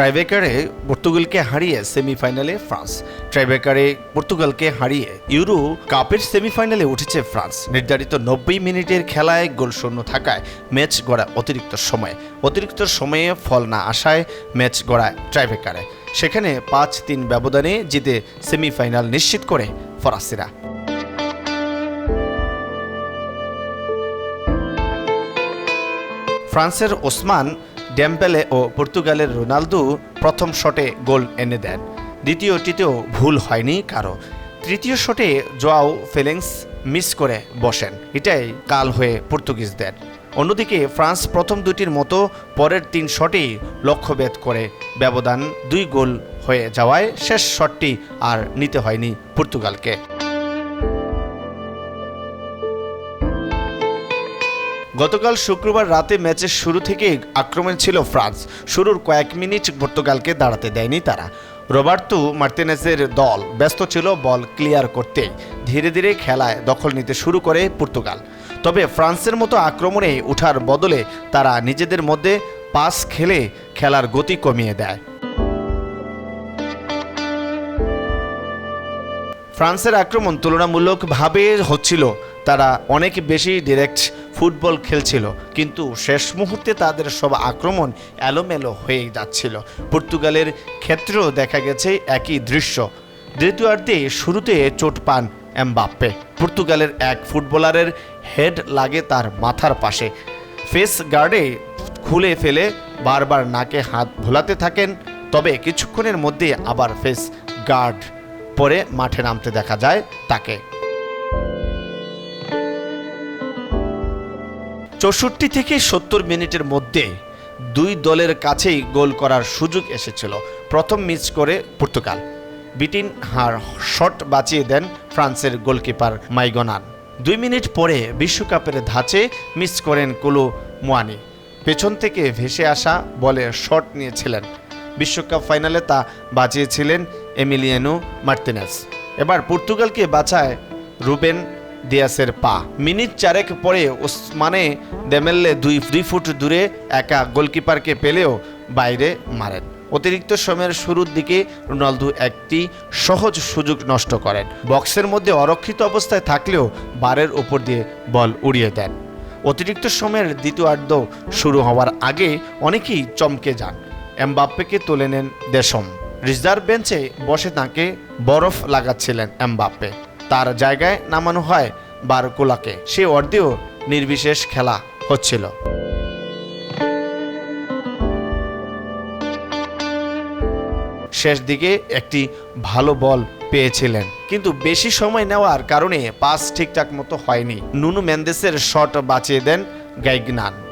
ট্রাইবেকারে পর্তুগালকে হারিয়ে সেমিফাইনালে ফ্রান্স। ট্রাইবেকারে পর্তুগালকে হারিয়ে ইউরো কাপের সেমিফাইনালে উঠেছে ফ্রান্স। নির্ধারিত নব্বই মিনিটের খেলায় গোল শূন্য থাকায় ম্যাচ গড়া অতিরিক্ত সময়ে। অতিরিক্ত সময়ে ফল না আসায় ম্যাচ গড়ায় ট্রাইবেকারে সেখানে পাঁচ তিন ব্যবধানে জিতে সেমিফাইনাল নিশ্চিত করে ফরাসিরা। ফ্রান্সের ওসমান ডেম্পেলে ও পর্তুগালের রোনালদো প্রথম শটে গোল এনে দেন। দ্বিতীয়টিতেও ভুল হয়নি কারও। তৃতীয় শটে জোয়াও ফেলিংস মিস করে বসেন। এটাই কাল হয়ে পর্তুগিজদের। অন্যদিকে ফ্রান্স প্রথম দুটির মতো পরের তিন শটেই লক্ষ্যভেদ করে ব্যবধান দুই গোল হয়ে যাওয়ায় শেষ শটটি আর নিতে হয়নি পর্তুগালকে। গতকাল শুক্রবার রাতে ম্যাচের শুরু থেকেই আক্রমণ ছিল ফ্রান্স। শুরুর কয়েক মিনিট পর্তুগালকে দাঁড়াতে দেয়নি তারা। রোবার্তো মার্টিনেজের দল ব্যস্ত ছিল, বল ক্লিয়ার করতে ধীরে ধীরে খেলায় দখল নিতে শুরু করে পর্তুগাল। তবে ফ্রান্সের মতো আক্রমণে ওঠার বদলে তারা নিজেদের মধ্যে পাস খেলে খেলার গতি কমিয়ে দেয়। ফ্রান্সের আক্রমণ তুলনামূলকভাবে হচ্ছিল তারা অনেক বেশি ডিরেক্ট ফুটবল খেলছিল। কিন্তু শেষ মুহূর্তে তাদের সব আক্রমণ এলোমেলো হয়ে যাচ্ছিল। পর্তুগালের ক্ষেত্রেও দেখা গেছে একই দৃশ্য। দ্বিতীয়ার্ধে শুরুতে চোট পান এমবাপ্পে। পর্তুগালের এক ফুটবলারের হেড লাগে তার মাথার পাশে। ফেস গার্ডে খুলে ফেলে বারবার নাকে হাত ভোলাতে থাকেন, তবে কিছুক্ষণের মধ্যে আবার ফেস গার্ড পরে মাঠে নামতে দেখা যায় তাকে। চৌষট্টি থেকে সত্তর মিনিটের মধ্যে দুই দলের কাছেই গোল করার সুযোগ এসেছিল। প্রথম মিস করে পর্তুগাল। বিটিন হার শট বাঁচিয়ে দেন ফ্রান্সের গোলকিপার মাইগনান দুই মিনিট পরে বিশ্বকাপের ধাঁচে মিস করেন কুলু মোয়ানি। পেছন থেকে ভেসে আসা বলে শট নিয়েছিলেন। বিশ্বকাপ ফাইনালে তা বাঁচিয়েছিলেন এমিলিয়ানো মার্তিনেস। এবার পর্তুগালকে বাঁচায় রুবেন দিয়াসের পা। মিনিট চারেক পরে ওসমানে দেমেল্লে দুই দুই ফুট দূরে একা গোলকিপারকে পেলেও বাইরে মারেন। অতিরিক্ত সময়ের শুরুর দিকে রোনালদো একটি সহজ সুযোগ নষ্ট করেন। বক্সের মধ্যে অরক্ষিত অবস্থায় থাকলেও বারের উপর দিয়ে বল উড়িয়ে দেন। অতিরিক্ত সময়ের দ্বিতীয়ার্ধ শুরু হওয়ার আগে অনেকেই চমকে যান। এমবাপ্পেকে তুলে নেন দেশম। রিজার্ভ বেঞ্চে বসে তাঁকে বরফ লাগাচ্ছিলেন এমবাপ্পে। তার জায়গায় নামানো হয় বারকুলাকে। সে অর্ধেও নির্বিশেষ খেলা হচ্ছিল। শেষ দিকে একটি ভালো বল পেয়েছিলেন। কিন্তু বেশি সময় নেওয়ার কারণে পাস ঠিকঠাক মতো হয়নি। নুনু মেন্দেসের শট বাঁচিয়ে দেন গাইগনান।